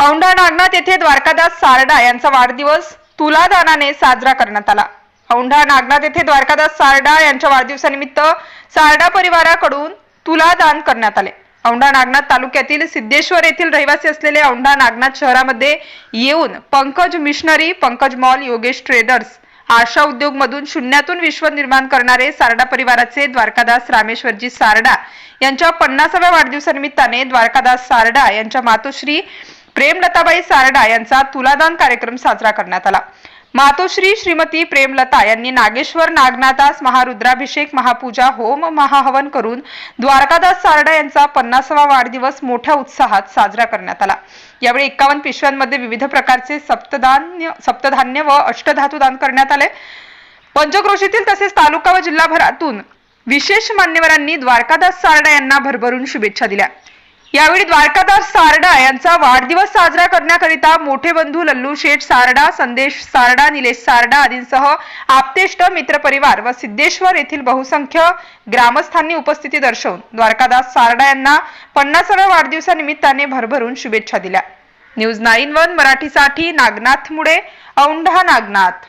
औंढा नागनाथ येथे द्वारकादास सारडा यांचा वाढदिवस तुलादानाने साजरा करण्यात आला. औंढा नागनाथ येथे द्वारकादास सारडा यांच्या वाढदिवसानिमित्त सारडा परिवाराकडून तुलादान करण्यात आले. औंढा नागनाथ तालुक्यातील सिद्धेश्वर येथील रहिवासी असलेले औंढा नागनाथ शहरामध्ये येऊन Pankaj machinery Pankaj mall Yogesh traders Asha Udyog मधून शून्यातून विश्व निर्माण करणारे सारडा परिवाराचे द्वारकादास रामेश्वरजी सारडा यांच्या पन्नासाव्या वाढदिवसानिमित्ताने द्वारकादास सारडा यांच्या मातोश्री प्रेमलताबाई सारडा यांचा तुलादान कार्यक्रम साजरा करण्यात आला. मातोश्री श्रीमती प्रेमलता यांनी नागेश्वर नागनाथास महारुद्राभिषेक महापूजा होम महाहवन करून द्वारकादास सारडा यांचा पन्नासावा वाढदिवस मोठ्या उत्साहात साजरा करण्यात आला. यावेळी एकावन्न पिशव्यांमध्ये विविध प्रकारचे सप्तधान्य सप्तधान्य व अष्टधातू दान करण्यात आले. पंचक्रोशीतील तसेच तालुका व जिल्हाभरातून विशेष मान्यवरांनी द्वारकादास सारडा यांना भरभरून शुभेच्छा दिल्या. यावेळी द्वारकादास सारडा यांचा वाढदिवस साजरा करण्याकरिता मोठे बंधू लल्लू शेठ सारडा संदेश सारडा निलेश सारडा आदींसह आप्तेष्ट मित्रपरिवार व सिद्धेश्वर येथील बहुसंख्य ग्रामस्थांनी उपस्थिती दर्शवून द्वारकादास सारडा यांना पन्नासाव्या वाढदिवसानिमित्ताने भरभरून शुभेच्छा दिल्या. न्यूज नाईन वन मराठीसाठी नागनाथ मुळे औंढा नागनाथ.